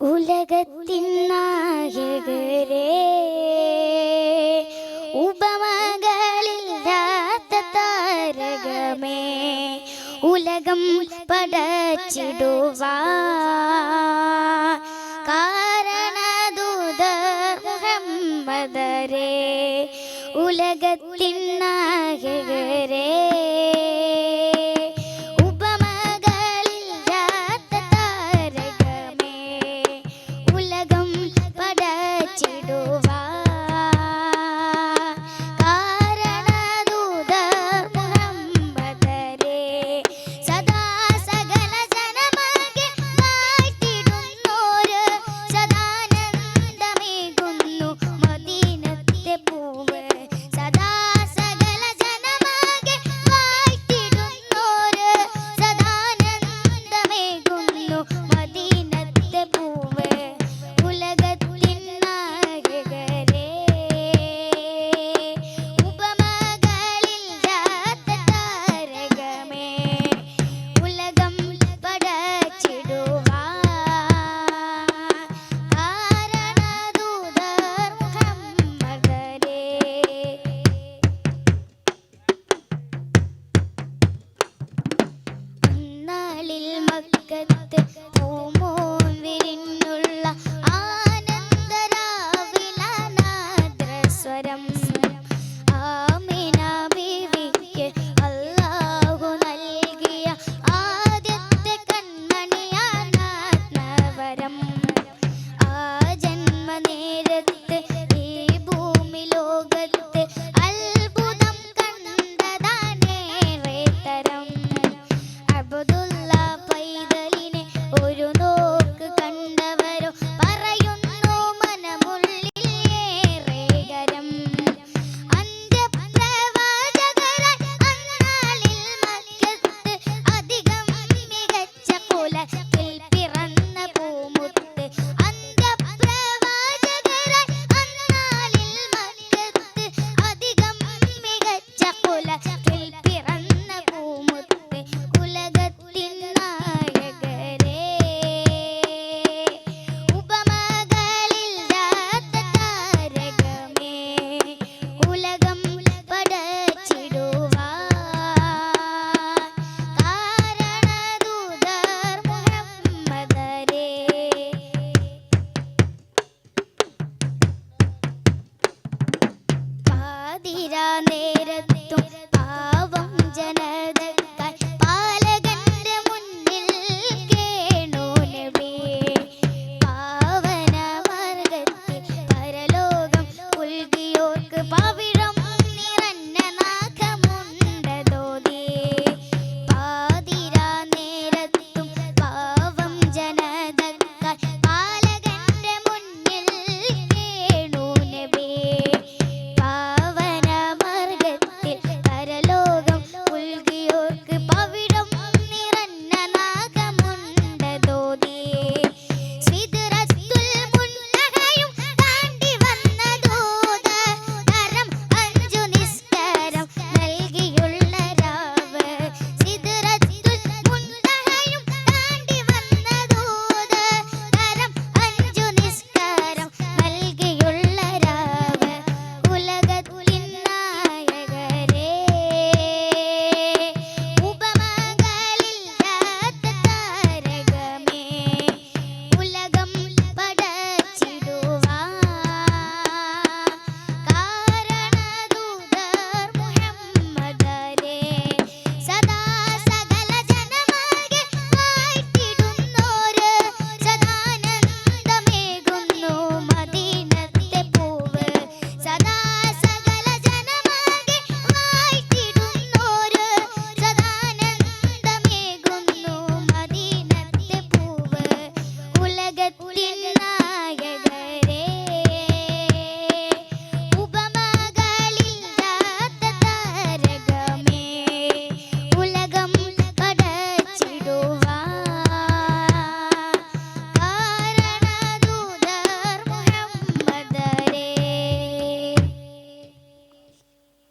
ഉലകത്തിൻ ഉപമകളില്ലാത്ത താരകമേ ഉലകം പടച്ചിടുവാ. കാരണദൂത മുഹമ്മദരേ